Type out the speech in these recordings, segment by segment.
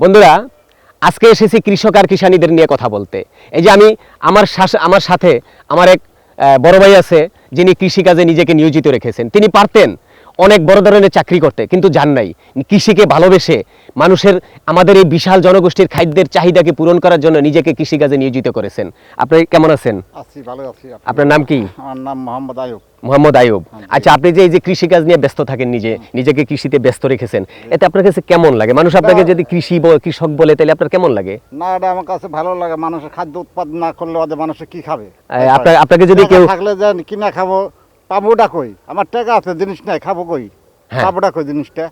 বন্ধুরা, আজকে এসেছি কৃষক আর কিষানীদের নিয়ে কথা বলতে। এই যে আমি আমার আমার সাথে আমার এক বড় ভাই আছে, যিনি কৃষিকাজে নিজেকে নিয়োজিত রেখেছেন। তিনি পারতেন অনেক বড় ধরনের চাকরি করতে কিন্তু যান নাই। কৃষিকে ভালোবেসে মানুষের আমাদের এই বিশাল জনগোষ্ঠীর খাদ্যের চাহিদাকে পূরণ করার জন্য নিজেকে কৃষিকাজে নিয়োজিত করেছেন। আপনি কেমন আছেন? ভালো আছি। আপনার নাম কি? আমার নাম মোহাম্মদ আয়ুব মোহাম্মদ আয়ুব আচ্ছা আপনি যে এই যে কৃষিকাজ নিয়ে ব্যস্ত থাকেন নিজে নিজেকে কৃষিতে ব্যস্ত রেখেছেন এতে আপনার কাছে কেমন লাগে? মানুষ আপনাকে যদি কৃষি কৃষক বলে তাহলে আপনার কেমন লাগে? না এটা আমার কাছে ভালো লাগে। মানুষের খাদ্য উৎপাদন না করলে ওদের মানুষে কি খাবে? আপনার আপনাকে যদি কেউ থাকলে যে কিনা খাব পাবোটা কই? আমার টাকা আছে জিনিস নাই খাব কই? হ্যাঁ। পাবোটা কই জিনিসটা?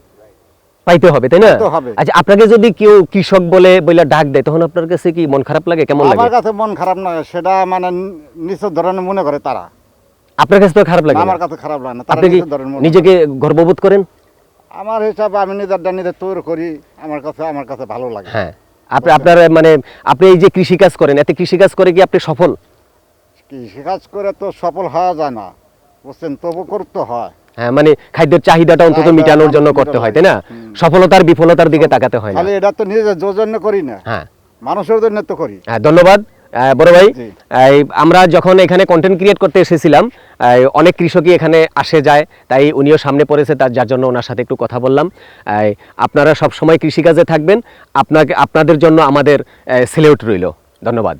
পাইতে হবে তাই না? আচ্ছা আপনাকে যদি কেউ কৃষক বলে বলে ডাক দেয় তখন আপনার কাছে কি মন খারাপ লাগে? কেমন লাগে? আমার কাছে মন খারাপ না সেটা মানে নিচ ধরনের মনে করে তারা। আপনার কাছে তো খারাপ লাগে আমার কাছে খারাপ লাগে না তারা ধরনের নিজেকে গর্ববোধ করেন? আমার হিসাবে আমি নিজেরটা নিজে তৈরি করি আমার কাছে আমার কাছে ভালো লাগে। হ্যাঁ। আপনি আপনার মানে আপনি এই যে কৃষিকাজ করেন এতে কৃষিকাজ করে কি আপনি সফল? কৃষিকাজ করে তো সফল হওয়া যায় না। বুঝছেন তবু করতে হয়। হ্যাঁ মানে খাদ্যের চাহিদাটা অন্তত মেটানোর জন্য করতে হয় তাই না? সফলতার বিফলতার দিকে তাকাতে হয় না। খালি এটা তো নিজের জন্য করি না। হ্যাঁ। মানুষের জন্য তো করি। হ্যাঁ ধন্যবাদ। বড় ভাই আমরা যখন এখানে কন্টেন্ট ক্রিয়েট করতে এসেছিলাম অনেক কৃষকই এখানে আসে যায় তাই উনিও সামনে পড়েছে তার যার জন্য ওনার সাথে একটু কথা বললাম। আপনারা সব সময় কৃষিকাজে থাকবেন আপনাকে আপনাদের জন্য আমাদের সেলেউট রইল। ধন্যবাদ।